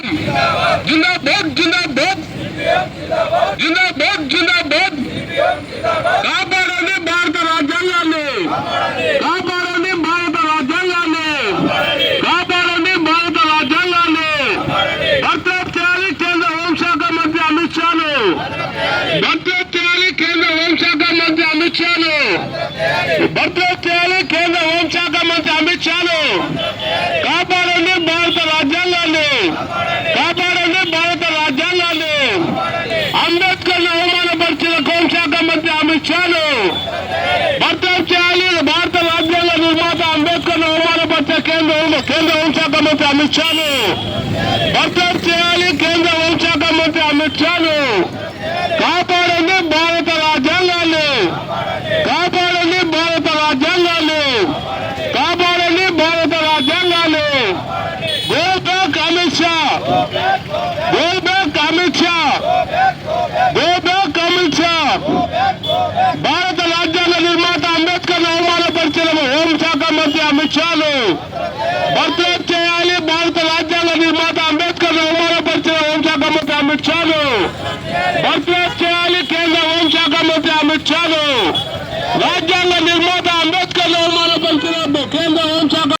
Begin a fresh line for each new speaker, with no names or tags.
జిందాబాద్ జిందాబాద్ జిందాబాద్ జిందాబాద్ కాపాడండి భారత రాజ్యాంగాన్ని కాపాడండి భారత రాజ్యాంగాన్ని కాపాడండి భారత రాజ్యాంగాన్ని భర్తరఫ్ చేయాలి కేంద్ర హోంశాఖ మంత్రి అమిత్ షాను భర్తరఫ్ చేయాలి కేంద్ర హోంశాఖ మంత్రి అమిత్ షాను భర్తరఫ్ చేయాలి కాపాడండి. భారత రాజ్యాంగాన్ని. అంబేద్కర్ అవమానపరిచిన హోంశాఖ మంత్రి అమిత్ షాను. భర్తం చేయాలి భారత రాజ్యాంగ నిర్మాత అంబేద్కర్ అవమానపరిచిన కేంద్ర కేంద్ర హోంశాఖ మంత్రి అమిత్ షాను. భర్తం చేయాలి కేంద్ర హోంశాఖ మంత్రి అమిత్ షాను. కాపాడండి భారత రాజ్యాంగాన్ని. కాపాడండి భారత రాజ్యాంగాన్ని. కాపాడండి భారత రాజ్యాంగాన్ని. Go back, Amit Shah. Go back, Amit Shah. భారత రాజ్యాంగ నిర్మాత అంబేద్కర్ అవమానపరిచిన హోంశాఖ మంత్రి అమిత్ షాను బర్త్డేట్ చేయాలి భారత రాజ్యాంగ నిర్మాత అంబేద్కర్ అవమానపరిచిన హోంశాఖ మంత్రి అమిత్ షాను బర్త్డేట్ చేయాలి కేంద్ర హోంశాఖ మంత్రి అమిత్ షాను రాజ్యాంగ